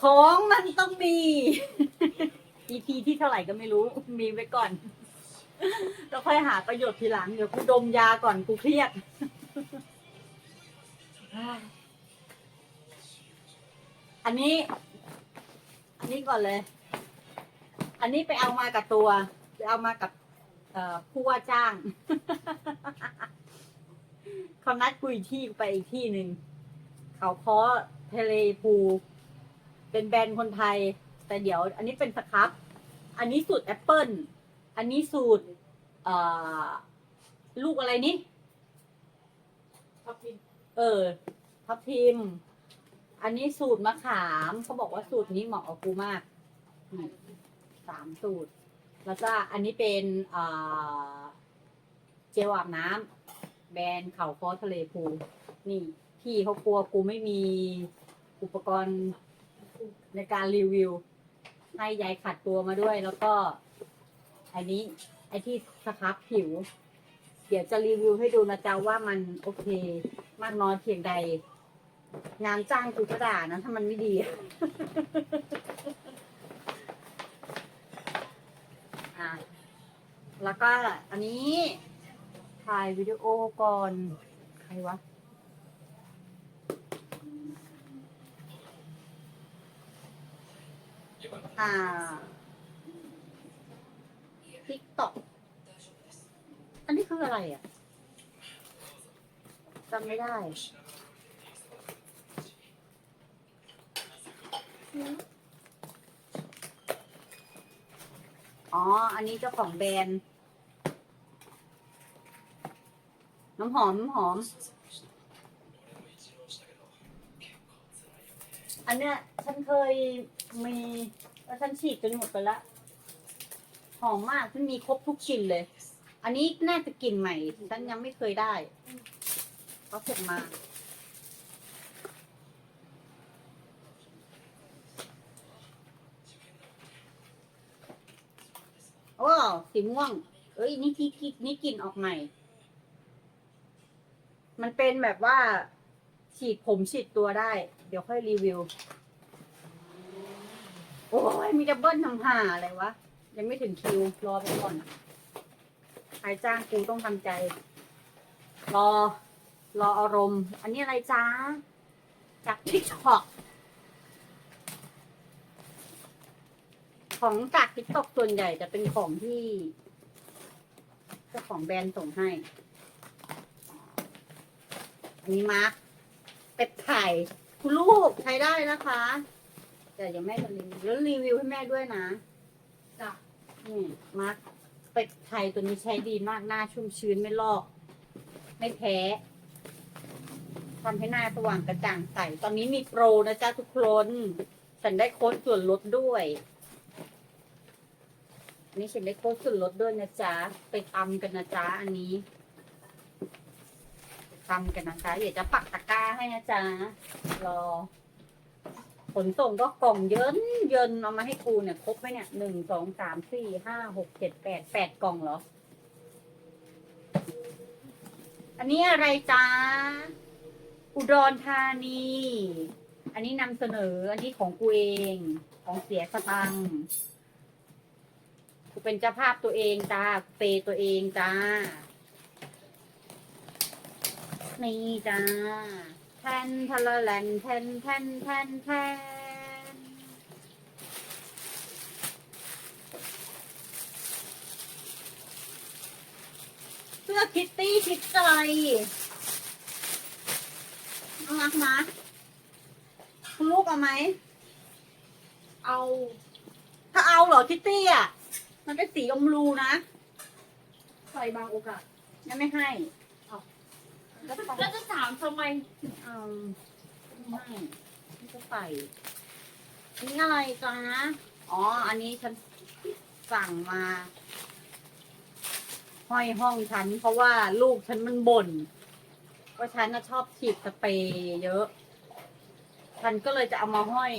ของมันต้องมี EP ที่เท่าไหร่ก็ไม่รู้ มีไว้ก่อน แล้วค่อยหาประโยชน์ทีหลัง เดี๋ยวกูดมยาก่อนกูเครียด อันนี้ อันนี้ก่อนเลย อันนี้ไปเอามากับตัว ไปเอามากับผู้ว่าจ้างเขานัดกูอีกที่ไปอีกที่หนึ่ง เขาเคาะทะเลภูเป็นแบรนด์คนไทย แต่เดี๋ยว อันนี้เป็นสครับ อันนี้สูตรแอปเปิลอันนี้สูตรเอ่อลูกอะไรนี่ทับทิมเออทับทิม อันนี้สูตรมะขามเขาบอกว่าสูตรนี้เหมาะกับกูมากนี่สามสูตร แล้วก็อันนี้เป็นเอ่อเจลอาบน้ำแบรนด์เขาคอทะเลพูนี่ พี่เขากลัวกูไม่มีอุปกรณ์ในการรีวิว ให้ยายขัดตัวมาด้วย แล้วก็ อันนี้ ไอที่สครับผิว เดี๋ยวจะรีวิวให้ดูนะจ๊ะว่ามันโอเค มากน้อยเพียงใด งานจ้างกูก็ด่านะ ถ้ามันไม่ดีอะแล้วก็อันนี้ถ่ายวิดีโอก่อน ใครวะ อ่าทิกตอกอันนี้คืออะไรอะจำไม่ได้อ๋อ อันนี้เจ้าของแบรนด์น้ำหอมน้ำหอม อันเนี้ยฉันเคย มีแล้วฉันฉีดจนหมดไปละหอมมากฉันมีครบทุกกลิ่นเลย อันนี้น่าจะกลิ่นใหม่ฉันยังไม่เคยได้เขาส่งมาโอ้สีม่วง เอ้ยนี่ที่นี่กลิ่นออกใหม่ มันเป็นแบบว่า ฉีดผมฉีดตัวได้ เดี๋ยวค่อยรีวิว อ้ยมีจะเบิ้ลทำห่าอะไรวะ ยังไม่ถึงคิว รอไปก่อนใครจ้างกูต้องทำใจ รอ รออารมณ์ อันนี้อะไรจ้า จากทิกตอกของจากทิกตอกส่วนใหญ่จะเป็นของที่เจ้าของแบรนด์ส่งให้ อันนี้มาร์คเป็ดไข่คุณลูกใช้ได้นะคะ แต่ยังแม่จะรีวิวแล้วรีวิวให้แม่ด้วยนะจ้ะนี่มาร์คเป็ดไทยตัวนี้ใช้ดีมากหน้าชุ่มชื้นไม่ลอก ไม่แพ้ทำให้หน้าสว่างกระจ่างใส ตอนนี้มีโปรนะจ๊ะทุกคน ฉันได้โค้ดส่วนลดด้วยอันนี้ฉันได้โค้ดส่วนลดด้วยนะจ๊ะ ไปตำกันนะจ๊ะอันนี้ไปตำกันนะจ๊ะเดี๋ยวจะปักตะกร้าให้นะจ๊ะ รอ ขนส่งก็กล่องเยินเยินเอามาให้กูเนี่ยครบไหมเนี่ยหนึ่งสองสามสี่ห้าหกเจ็ดแปดแปดกล่องเหรอ อันนี้อะไรจ้าอุดรธานี อันนี้นำเสนอ อันนี้ของกูเองของเสียสตังค์กูเป็นเจ้าภาพตัวเองจ้าเปย์ตัวเองจ้า นี่จ้า แทนทะละแลนแทนแทนแทนแทนเสื้อคิตตี้คิดใจน่ารักนะคุณลูกเอาไหม เอา ถ้าเอาเหรอคิตตี้อะ มันเป็นสีอมรูนะ ใส่บางโอกาสยังไม่ให้เอา แล้วจะถามทำไมเอาไม่ไม่จะใส่อันนี้อะไรจ๊ะอ๋อ อันนี้ฉันสั่งมา ห้อยห้องฉัน เพราะว่าลูกฉันมันบ่นว่าฉันน่ะชอบฉีดสเปรย์เยอะ ฉันก็เลยจะเอามาห้อย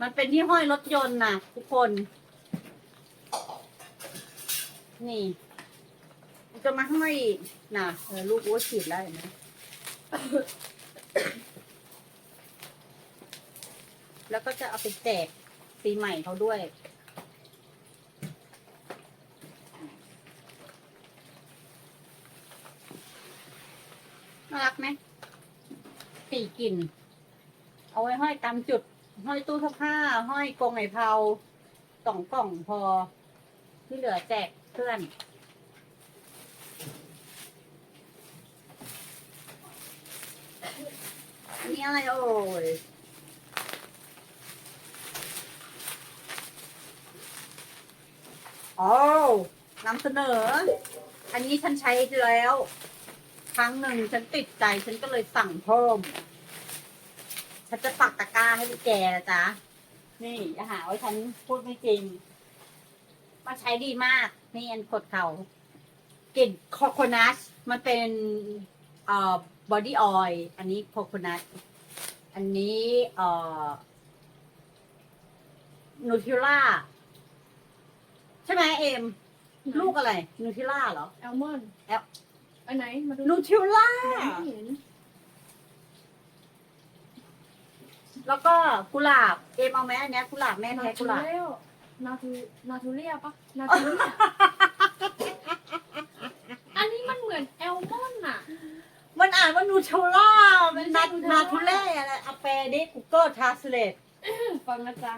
มันเป็นที่ห้อยรถยนต์นะทุกคน นี่ จะมาห้อยน่ะเออลูกว่าฉีดแล้วเห็นไหมแล้วก็จะเอาไปแจกปีใหม่เขาด้วย น่ารักไหมสี่กลิ่น เอาไว้ห้อยตามจุด ห้อยตู้เสื้อผ้า ห้อยกรงไหนเผาสองกล่องพอ ที่เหลือแจกเพื่อน นี่อะไรโอ้ยโอ้นำเสนอ อันนี้ฉันใช้แล้ว ครั้งหนึ่งฉันติดใจฉันก็เลยสั่งเพิ่ม ฉันจะปักตะกร้าให้พี่แกนะจ๊ะ นี่อย่าหาว่าฉันพูดไม่จริง มาใช้ดีมาก นี่อันกดเขากลิ่นโคโคนัทมันเป็น เอ่อ บอดี้ออยล์อันนี้โคโคนัทอันนี้เอ่อนูทิล่าใช่ไหมเอ็มลูกอะไรนูทิล่าเหรอ แอลมอนด์แอล อันไหน มาดูนูทิล่า ไม่เห็นแล้วก็กุหลาบ เอ็มเอาไหมอันเนี้ยกุหลาบแม่นาแท้ทูกุหลาบเรียนาทูนาทูเรียปะนาทูเรียอันนี้มันเหมือนแอลมอนด์อะ มัน อ่านว่านูทิล่ามันนาไม่ใช่นา Nutella ทูเล่อะไรเอาแปลดิ Google Translate ฟังนะจ๊ะ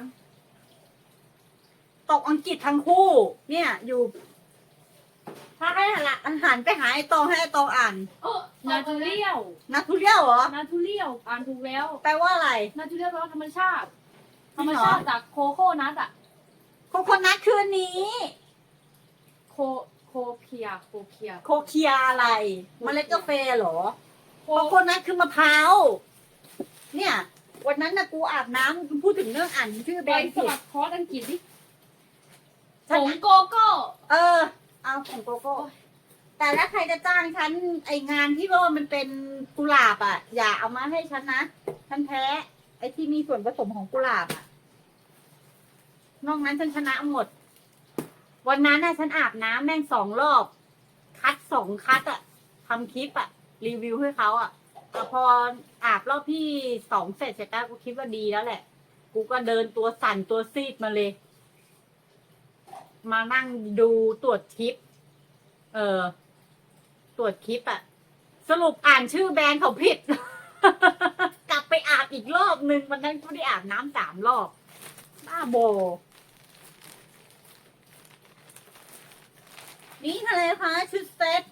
ตกอังกฤษทั้งคู่ เนี่ย อยู่ ถ้าให้หันละอาหารไปหาไอตองให้ไอตองอ่าน เออนาทูเรียนาทูเรียลเหรอ นาทูเรียอ่านถูกแล้ว แปลว่าอะไร นาทูเรียแปลว่าธรรมชาติจธริรงรมเหรอชาติจากโคโค่นัทอะโคโคนัทคืออันนี้ โคโคเคียโคเคียโคเคียอะไรเมล็ดกาแฟเหรอ โคโคโคนัทคือมะพร้าว เนี่ย วันนั้นนะกูอาบน้ำกูพูดถึงเรื่องอ่านชื่อแบไปรนด์สผิดมัครคอร์สอังกฤษดิผฉันงโกโก้ เออ เอาของโกโก้ แต่ถ้าใครจะจ้างฉันไองานที่ว่ามันเป็นกุหลาบอะ อย่าเอามาให้ฉันนะฉันแพ้ไอที่มีส่วนผสมของกุหลาบอะ นอกนั้นฉันชนะหมด วันนั้นน่ะฉันอาบน้ำแม่งสองรอบ คัดสองคัดอะทำคลิปอะ รีวิวให้เขาอะแต่พออาบรอบที่สองเสร็จเสร็จแล้วกูคิดว่าดีแล้วแหละ กูก็เดินตัวสั่นตัวซีดมาเลย มานั่งดูตรวจคลิป เออ ตรวจคลิปอะสรุปอ่านชื่อแบรนด์เขาผิด กลับไปอาบอีกรอบนึงวันนั้นกูได้อาบน้ำสามรอบ บ้าโบ นี่อะไรคะชุดเซ็ต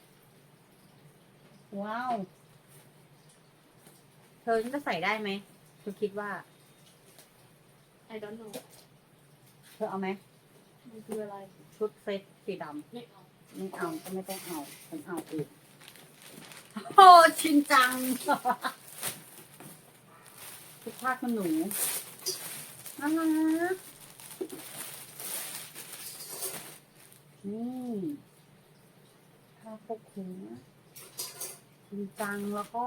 ว้าว เธอจะใส่ได้ไหมเธอคิดว่าไอดอนโนเธอเอาไหม มันคืออะไร ชุดเซ็ตสีดำไม่เอาไม่เอาก็ไม่ต้องเอาฉันเอาเองโอ้ชินจัง ทุกภาคมันหนูน่ารักนี่ผ้าปกหัวชิน จังแล้วก็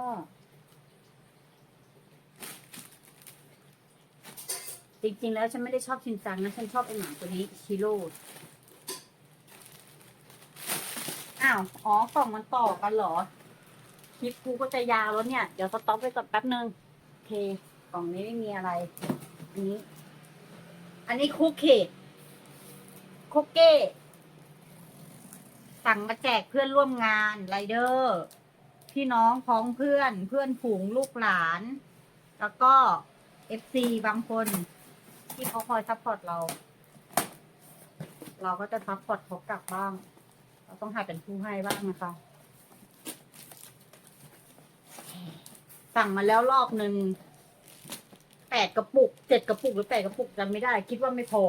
จริงๆ แล้วฉันไม่ได้ชอบชินจังนะ ฉันชอบไอ้หมาตัวนี้ชิโร่อ้าว อ๋อกล่องมันต่อกันเหรอ คลิปกูก็จะยาวแล้วเนี่ย เดี๋ยวสต็อปไว้ก่อนแป๊บนึง โอเค กล่องนี้ไม่มีอะไร อันนี้ อันนี้คุกเกคุกเก้ สั่งมาแจกเพื่อนร่วมงานไรเดอร์ พี่น้องพ้องเพื่อนเพื่อนฝูงลูกหลาน แล้วก็เอฟซีบางคน ที่เขาคอยซัพพอร์ตเรา เราก็จะซัพพอร์ตเขากลับบ้าง เราต้องหาเป็นผู้ให้บ้างนะคะสั่งมาแล้วรอบหนึ่งแปดกระปุกเจ็ดกระปุกหรือแปดกระปุกจำไม่ได้ คิดว่าไม่พอ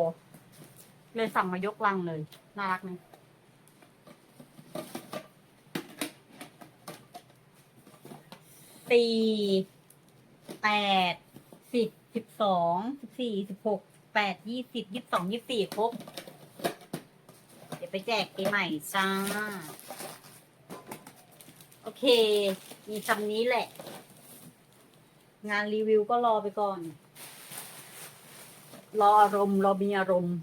เลยสั่งมายกลังเลย น่ารักไหม สี่แปดสิบสิบสองสิบสี่สิบหกแปดยี่สิบยี่สิบสองยี่สิบสี่ครบ เดี๋ยวไปแจกปีใหม่จ้า โอเค มีคำนี้แหละ งานรีวิวก็รอไปก่อน รออารมณ์ รอมีอารมณ์